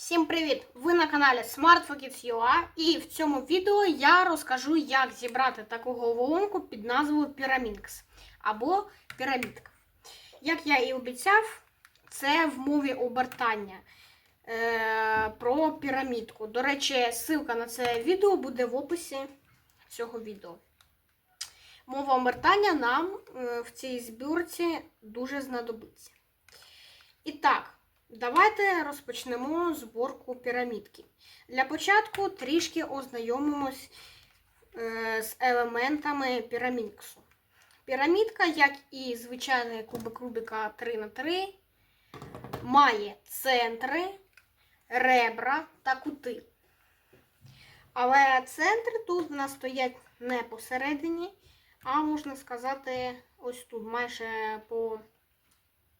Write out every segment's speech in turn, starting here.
Всім привіт! Ви на каналі SmartFocus.ua і в цьому відео я розкажу, як зібрати таку головоломку під назвою Pyraminx або пірамідка. Як я і обіцяв, це в мові обертання е, про пірамідку. До речі, ссылка на це відео буде в описі цього відео. Мова обертання нам е, в цій збірці дуже знадобиться. І так. Давайте розпочнемо зборку пірамідки. Для початку трішки ознайомимось е, з елементами пірамідксу. Пірамідка, як і звичайний кубик Рубіка 3х3, має центри, ребра та кути. Але центри тут в нас стоять не посередині, а можна сказати, ось тут, майже по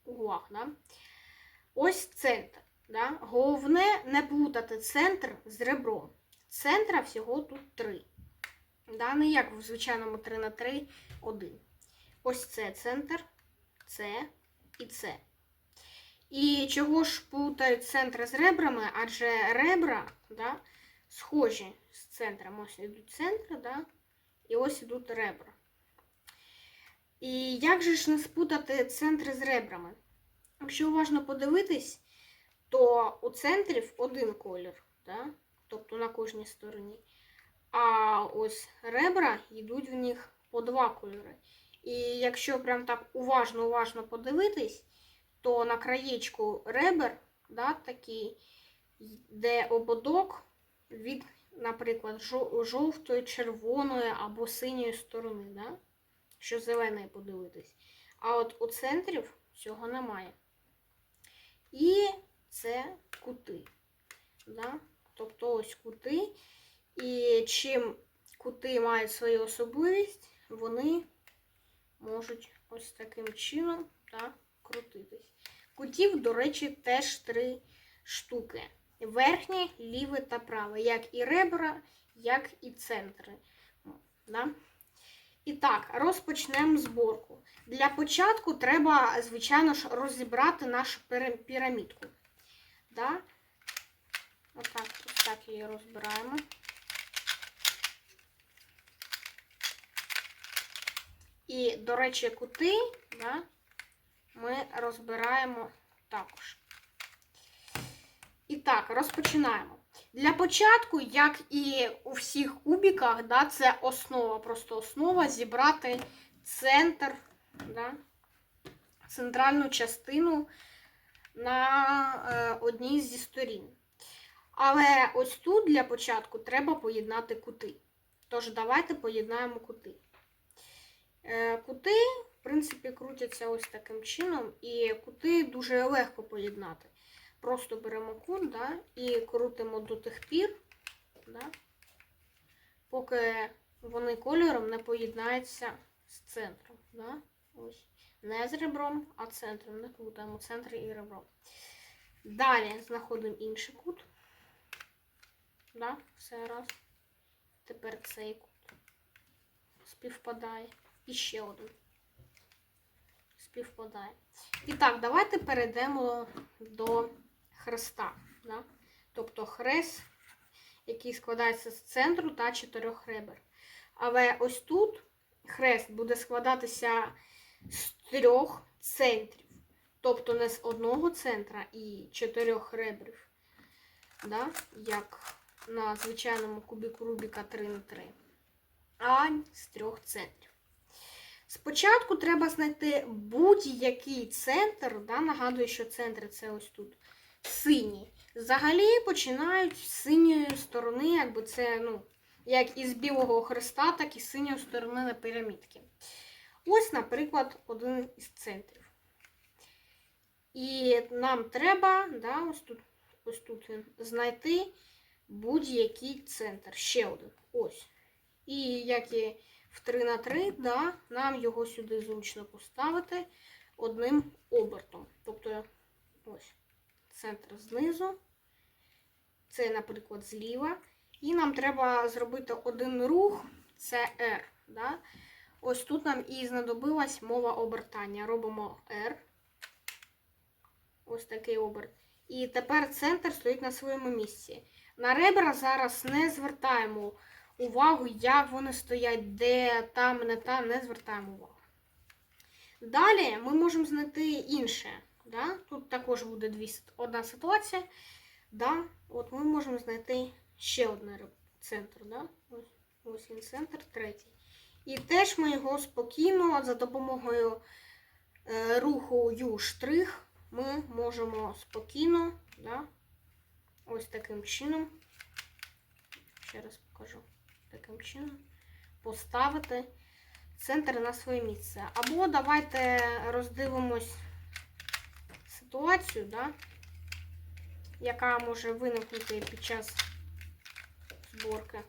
углах. Да? Ось центр. Да? Головне не плутати центр з ребром. Центра всього тут три. Да? Не як в звичайному 3 на 3 один. Ось це центр, це і це. І чого ж плутають центри з ребрами? Адже ребра да, схожі з центром. Ось ідуть центри, да? і ось ідуть ребра. І як же ж не спутати центри з ребрами? Якщо уважно подивитись, то у центрів один колір, да? тобто на кожній стороні. А ось ребра йдуть в них по два кольори. І якщо прям так уважно-уважно подивитись, то на краєчку ребер, да, такий, де ободок від, наприклад, жовтої, червоної або синьої сторони, да? що зеленої подивитись. А от у центрів цього немає. І це кути. Да? Тобто ось кути. І чим кути мають свою особливість, вони можуть ось таким чином да, крутитись. Кутів, до речі, теж три штуки. Верхнє, ліве та праве. Як і ребра, як і центри. Да? І так, розпочнемо зборку. Для початку треба, звичайно ж, розібрати нашу пірамідку. Да? Отак, так її розбираємо. І, до речі, кути да, ми розбираємо також. І так, розпочинаємо. Для початку, як і у всіх кубіках, да, це основа, просто основа зібрати центр, да, центральну частину на е, одній зі сторін. Але ось тут для початку треба поєднати кути. Тож, давайте поєднаємо кути. Е, кути, в принципі, крутяться ось таким чином, і кути дуже легко поєднати. Просто беремо кут да, і крутимо до тих пір, да, поки вони кольором не поєднаються з центром. Да. Ось. Не з ребром, а центром. Не плутаємо центр і ребро. Далі знаходимо інший кут. Да, все раз. Тепер цей кут співпадає. І ще один. Співпадає. І так, давайте перейдемо до хреста. Да? Тобто хрест, який складається з центру та чотирьох ребер. Але ось тут хрест буде складатися з трьох центрів. Тобто не з одного центра і чотирьох ребрів, да? як на звичайному кубіку Рубіка 3 на 3 а з трьох центрів. Спочатку треба знайти будь-який центр. Да? Нагадую, що центр це ось тут сині. Взагалі починають з синьої сторони, якби це, ну, як із білого хреста, так і з синьої сторони на пірамідки. Ось, наприклад, один із центрів. І нам треба, да, ось тут ось тут він, знайти будь-який центр. Ще один. Ось. І як і в 3 на 3, да, нам його сюди зручно поставити одним обертом. Тобто ось центр знизу, це, наприклад, зліва. І нам треба зробити один рух, це R. Да? Ось тут нам і знадобилась мова обертання. Робимо R. Ось такий оберт. І тепер центр стоїть на своєму місці. На ребра зараз не звертаємо увагу, як вони стоять, де там, не там, не звертаємо увагу. Далі ми можемо знайти інше. Да? Тут також буде дві, одна ситуація. Да? От ми можемо знайти ще один центр. Да? Ось, ось він центр, третій. І теж ми його спокійно за допомогою е, руху U' ми можемо спокійно, да? ось таким чином, ще раз покажу, таким чином поставити центр на своє місце. Або давайте роздивимось ситуацію, да? яка може виникнути під час зборки.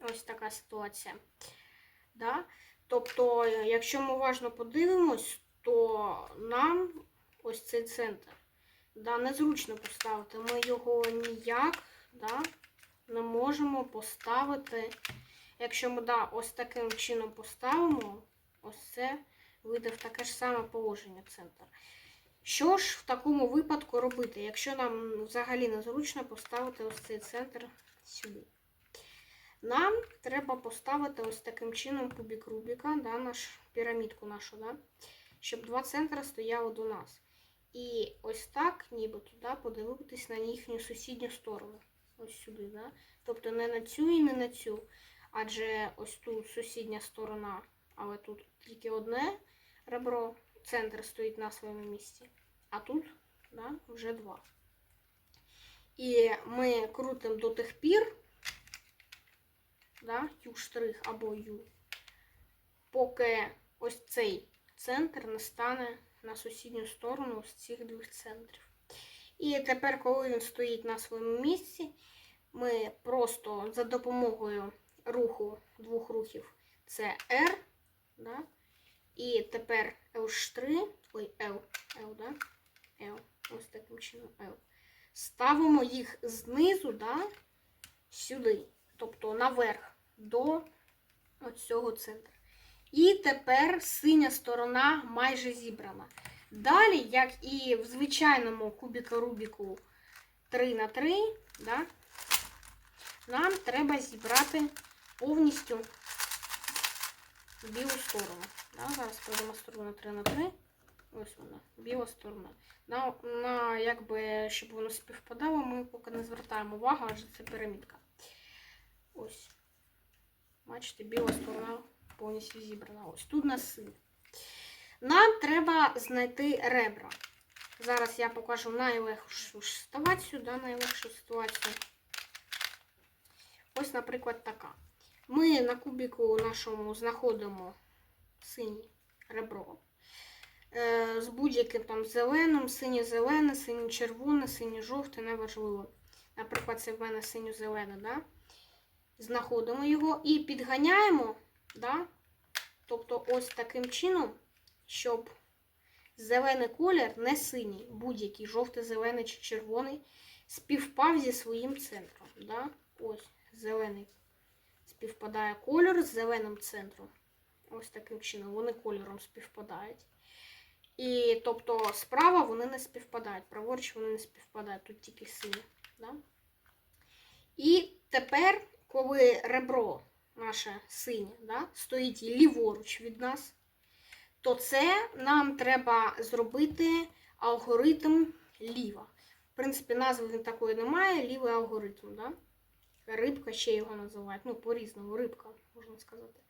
Ось така ситуація. Да? Тобто, якщо ми уважно подивимось, то нам ось цей центр да, незручно поставити. Ми його ніяк да, не можемо поставити. Якщо ми да, ось таким чином поставимо, ось це вийде в таке ж саме положення центр. Що ж в такому випадку робити, якщо нам взагалі незручно поставити ось цей центр сюди? Нам треба поставити ось таким чином кубик Рубіка, да, наш, пірамідку нашу, да, щоб два центри стояли до нас. І ось так, ніби туди подивитись на їхню сусідню сторону. Ось сюди. Да? Тобто не на цю і не на цю. Адже ось тут сусідня сторона, але тут тільки одне ребро, центр стоїть на своєму місці. А тут да, вже два. І ми крутимо до тих пір, да, U' або U, поки ось цей центр не стане на сусідню сторону з цих двох центрів. І тепер, коли він стоїть на своєму місці, ми просто за допомогою руху двох рухів це R, да? і тепер L', ой, L, L, да? L, ось таким чином L. Ставимо їх знизу да, сюди, тобто наверх до цього центру. І тепер синя сторона майже зібрана. Далі, як і в звичайному кубіку Рубіку 3 на 3, да, нам треба зібрати повністю білу сторону. Да, зараз продемонструю на 3 на 3. Ось вона, біла сторона. На, на, якби, щоб воно співпадало, ми поки не звертаємо увагу, адже це пірамідка. Ось. Бачите, біла сторона повністю зібрана. Ось тут у нас син. Нам треба знайти ребра. Зараз я покажу найлегшу ситуацію, да, найлегшу ситуацію. Ось, наприклад, така. Ми на кубіку нашому знаходимо синє ребро. Е, з будь-яким там зеленим, синє-зелене, синє-червоне, синє-жовте, неважливо. Наприклад, це в мене синьо-зелене, да? знаходимо його і підганяємо, да? тобто ось таким чином, щоб зелений колір, не синій, будь-який, жовтий, зелений чи червоний, співпав зі своїм центром. Да? Ось зелений співпадає кольор з зеленим центром. Ось таким чином, вони кольором співпадають. І тобто справа вони не співпадають, праворуч вони не співпадають, тут тільки сині. Да? І тепер, коли ребро наше синє да, стоїть ліворуч від нас, то це нам треба зробити алгоритм ліва. В принципі, назви він такої немає, лівий алгоритм. Да? Рибка ще його називають. Ну, по-різному, рибка, можна сказати.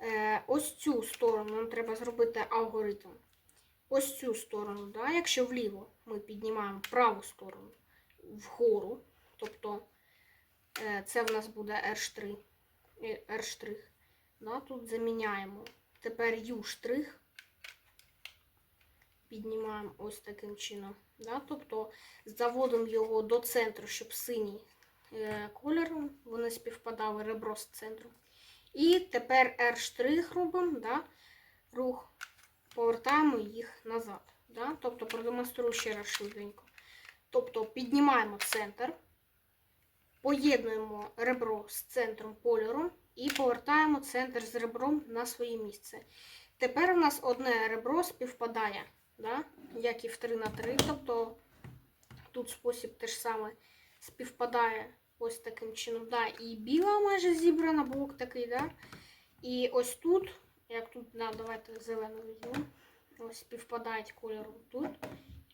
Е, ось цю сторону нам треба зробити алгоритм. Ось цю сторону, да? якщо вліво ми піднімаємо праву сторону вгору, тобто е, це в нас буде R', е, R', да? тут заміняємо. Тепер U', піднімаємо ось таким чином. Да? Тобто заводимо його до центру, щоб синій е, колір, вони співпадали ребро з центром. І тепер R' робимо, да? рух повертаємо їх назад. Да? Тобто продемонструю ще раз швиденько. Тобто піднімаємо центр. Поєднуємо ребро з центром кольору і повертаємо центр з ребром на своє місце. Тепер у нас одне ребро співпадає, да? як і в 3 на 3. Тобто тут спосіб теж саме співпадає ось таким чином. Да? І біла майже зібрана, блок такий, да? І ось тут, як тут, да, давайте зелену візьмемо. Ось співпадають кольором тут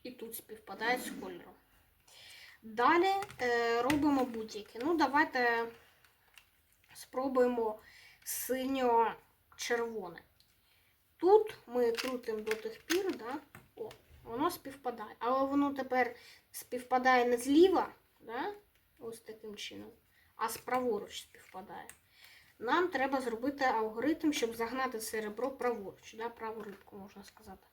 і тут співпадають з кольором. Далі е, робимо будь-які. Ну, давайте спробуємо синьо-червоне. Тут ми крутимо до тих пір, да? О, воно співпадає. Але воно тепер співпадає не зліва, да? ось таким чином, а справоруч співпадає. Нам треба зробити алгоритм, щоб загнати це ребро праворуч, да? праву рибку, можна сказати.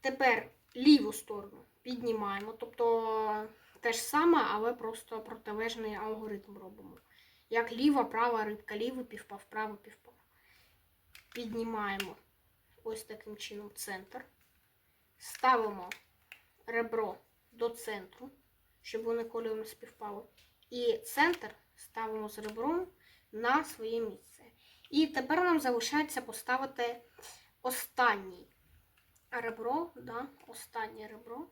Тепер ліву сторону піднімаємо, тобто те ж саме, але просто протилежний алгоритм робимо. Як ліва, права рибка, лівий півпав, правий півпав. Піднімаємо ось таким чином центр. Ставимо ребро до центру, щоб вони кольором співпали. І центр ставимо з ребром на своє місце. І тепер нам залишається поставити останній ребро, да, останнє ребро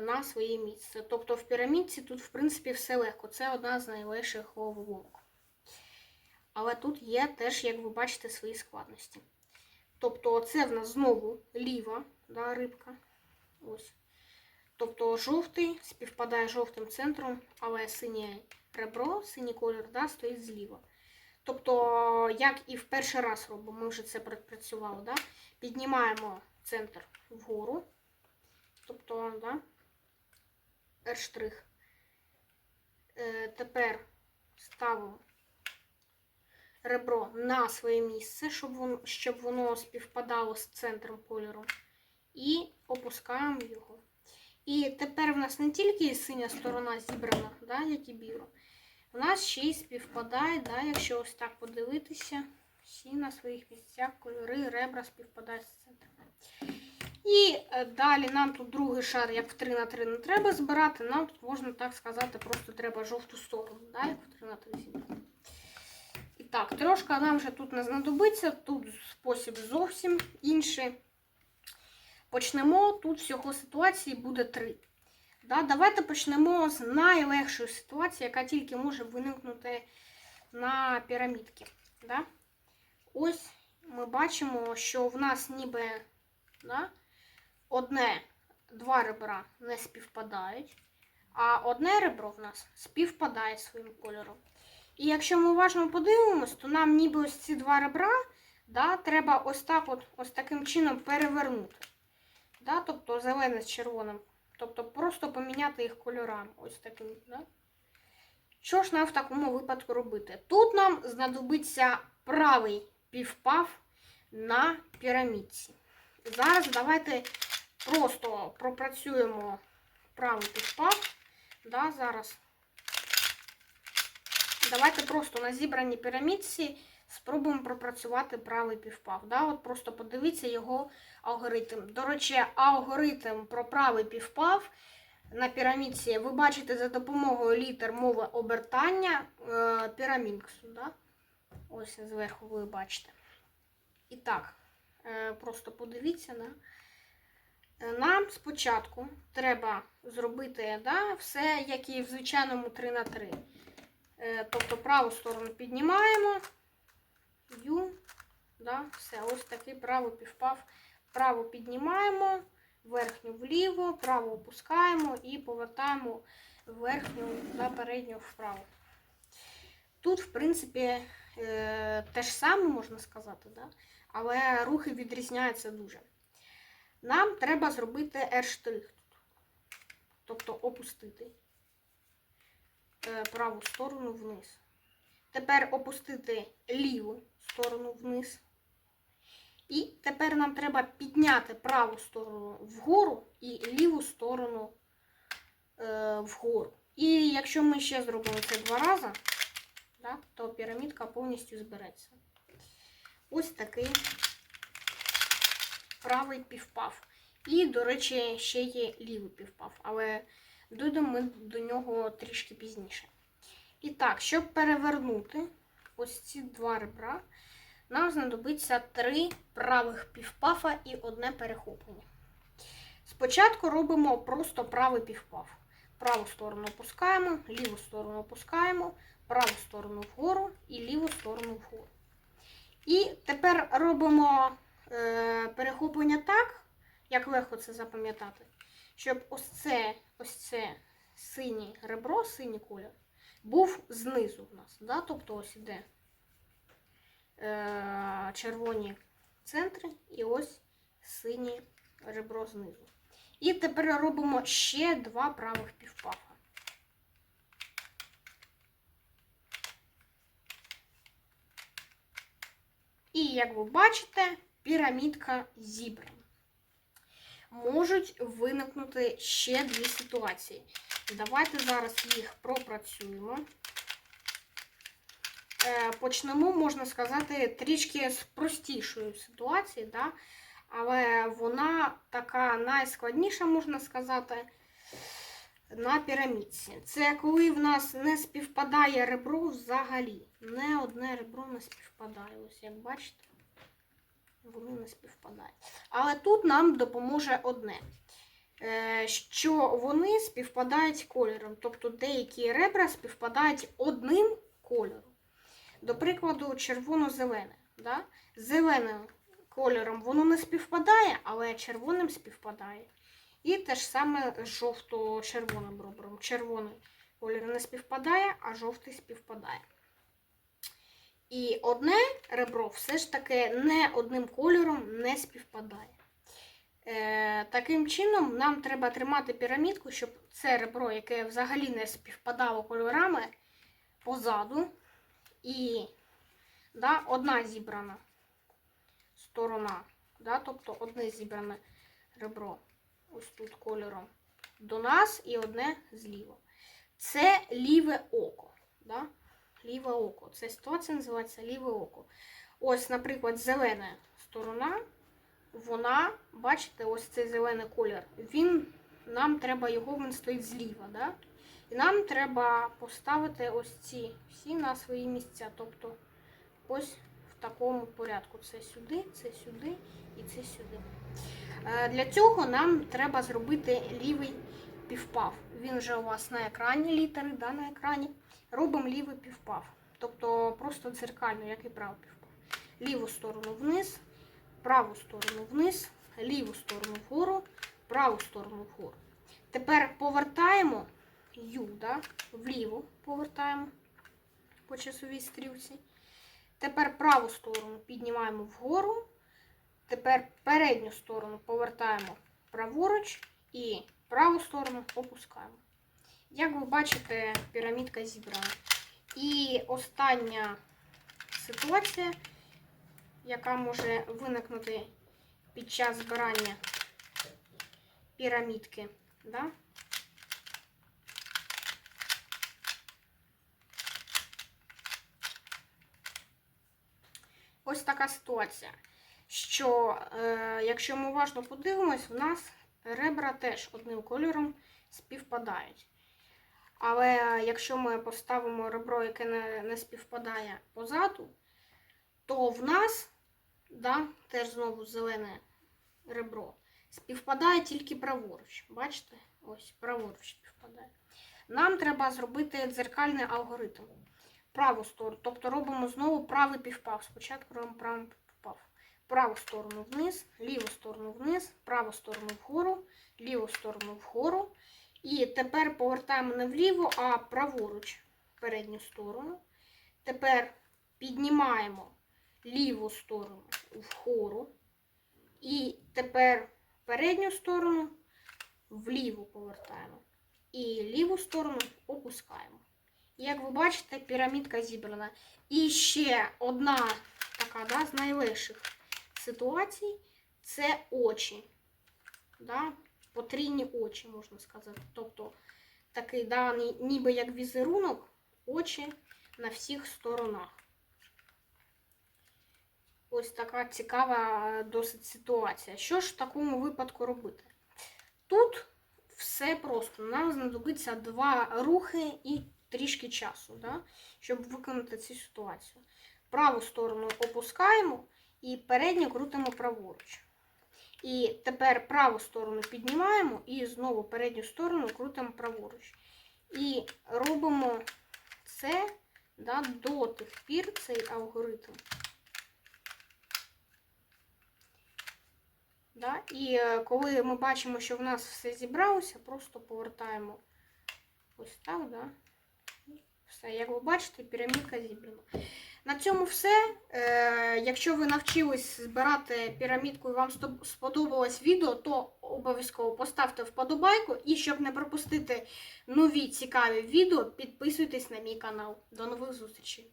на своє місце. Тобто в пірамідці тут, в принципі, все легко. Це одна з найлегших головоломок. Але тут є теж, як ви бачите, свої складності. Тобто, це в нас знову ліва да, рибка. Ось. Тобто жовтий співпадає жовтим центром, але синє ребро, синій колір да, стоїть зліва. Тобто, як і в перший раз робимо, ми вже це пропрацювали. Да? Піднімаємо центр вгору. Тобто, да, R'. Е, тепер ставимо ребро на своє місце, щоб воно, щоб воно співпадало з центром кольору. І опускаємо його. І тепер в нас не тільки синя сторона зібрана, да, як і біла. У нас ще й співпадає, да, якщо ось так подивитися, всі на своїх місцях кольори, ребра співпадають з центром. І е, далі нам тут другий шар, як в 3 на 3 не треба збирати, нам тут можна так сказати, просто треба жовту сторону, да, як в 3 на 3 зібрати. І так, трошки нам вже тут не знадобиться, тут спосіб зовсім інший. Почнемо, тут всього ситуації буде 3. Да, давайте почнемо з найлегшої ситуації, яка тільки може виникнути на пірамідці. Да? Ось ми бачимо, що в нас ніби да, одне, два ребра не співпадають, а одне ребро в нас співпадає своїм кольором. І якщо ми уважно подивимось, то нам ніби ось ці два ребра да, треба ось так от, ось таким чином перевернути. Да, тобто зелене з червоним. Тобто просто поміняти їх кольорами. Ось таким. Да? Що ж нам в такому випадку робити? Тут нам знадобиться правий півпав на пірамідці. Зараз давайте просто пропрацюємо правий півпав. Да, зараз. Давайте просто на зібраній пірамідці спробуємо пропрацювати правий півпав. Да? От Просто подивіться його алгоритм. До речі, алгоритм про правий півпав на пірамідці ви бачите за допомогою літер мови обертання е, пірамінксу. Да? Ось зверху ви бачите. І так, е, просто подивіться. Да? Нам спочатку треба зробити да, все, як і в звичайному 3 на 3 Е, Тобто праву сторону піднімаємо. Ю, да, все, ось такий правий півпав. Право піднімаємо, верхню вліво, право опускаємо і повертаємо верхню да, передню вправо. Тут, в принципі, е, те ж саме можна сказати, да? але рухи відрізняються дуже. Нам треба зробити R', тобто опустити е, праву сторону вниз. Тепер опустити ліву сторону вниз. І тепер нам треба підняти праву сторону вгору і ліву сторону е, вгору. І якщо ми ще зробимо це два рази, да, то пірамідка повністю збереться. Ось такий правий півпав. І, до речі, ще є лівий півпав. Але Дійдемо ми до нього трішки пізніше. І так, щоб перевернути ось ці два ребра, нам знадобиться три правих півпафа і одне перехоплення. Спочатку робимо просто правий півпаф. Праву сторону опускаємо, ліву сторону опускаємо, праву сторону вгору і ліву сторону вгору. І тепер робимо перехоплення так, як легко це запам'ятати, щоб ось це, ось це синє ребро, синій колір, був знизу в нас. Да? Тобто ось іде е, червоні центри і ось синє ребро знизу. І тепер робимо ще два правих півпафа. І як ви бачите, пірамідка зібрана. Можуть виникнути ще дві ситуації. Давайте зараз їх пропрацюємо. Е, Почнемо, можна сказати, трішки з простішої ситуації, да? але вона така найскладніша, можна сказати, на пірамідці. Це коли в нас не співпадає ребро взагалі. Не одне ребро не співпадає. Ось як бачите, вони не співпадають. Але тут нам допоможе одне. е, Що вони співпадають кольором. Тобто деякі ребра співпадають одним кольором. До прикладу, червоно-зелене. Да? Зеленим кольором воно не співпадає, але червоним співпадає. І те ж саме з жовто-червоним ребром. Червоний колір не співпадає, а жовтий співпадає. І одне ребро все ж таки не одним кольором не співпадає. Е, таким чином, нам треба тримати пірамідку, щоб це ребро, яке взагалі не співпадало кольорами позаду. І да, одна зібрана сторона, да, тобто одне зібране ребро ось тут кольором до нас і одне зліва. Це ліве око. Да? Ліве око. Ця ситуація називається ліве око. Ось, наприклад, зелена сторона, вона, бачите, ось цей зелений колір. Він, нам треба його, він стоїть зліва. Да? І нам треба поставити ось ці всі на свої місця. Тобто ось в такому порядку. Це сюди, це сюди і це сюди. Е, Для цього нам треба зробити лівий півпав. Він вже у вас на екрані літери, да, на екрані. Робимо лівий півпав. Тобто просто дзеркально, як і правий півпав. Ліву сторону вниз, праву сторону вниз, ліву сторону вгору, праву сторону вгору. Тепер повертаємо Ю, да, вліво повертаємо по часовій стрілці. Тепер праву сторону піднімаємо вгору. Тепер передню сторону повертаємо праворуч і праву сторону опускаємо. Як ви бачите, пірамідка зібрана. І остання ситуація, яка може виникнути під час збирання пірамідки. Да? Ось така ситуація що е, якщо ми уважно подивимось, в нас ребра теж одним кольором співпадають. Але якщо ми поставимо ребро, яке не, не співпадає позаду, то в нас, да, теж знову зелене ребро, співпадає тільки праворуч. Бачите? Ось праворуч співпадає. Нам треба зробити дзеркальний алгоритм. Праву сторону. Тобто робимо знову правий півпав. Спочатку робимо правий півпав праву сторону вниз, ліву сторону вниз, праву сторону вгору, ліву сторону вгору. І тепер повертаємо не вліво, а праворуч передню сторону. Тепер піднімаємо ліву сторону вгору. І тепер передню сторону вліво повертаємо. І ліву сторону опускаємо. Як ви бачите, пірамідка зібрана. І ще одна така да, з найлегших ситуацій це очі. Да? Потрійні очі, можна сказати. Тобто такий да, ніби як візерунок, очі на всіх сторонах. Ось така цікава досить ситуація. Що ж в такому випадку робити? Тут все просто. Нам знадобиться два рухи і трішки часу, да? щоб виконати цю ситуацію. Праву сторону опускаємо і передню крутимо праворуч. І тепер праву сторону піднімаємо і знову передню сторону крутимо праворуч. І робимо це да, до тих пір, цей алгоритм. Да? І е, коли ми бачимо, що в нас все зібралося, просто повертаємо ось так. Да? Все, як ви бачите, пірамідка зібрана. На цьому все. Е, якщо ви навчились збирати пірамідку і вам сподобалось відео, то обов'язково поставте вподобайку. І щоб не пропустити нові цікаві відео, підписуйтесь на мій канал. До нових зустрічей!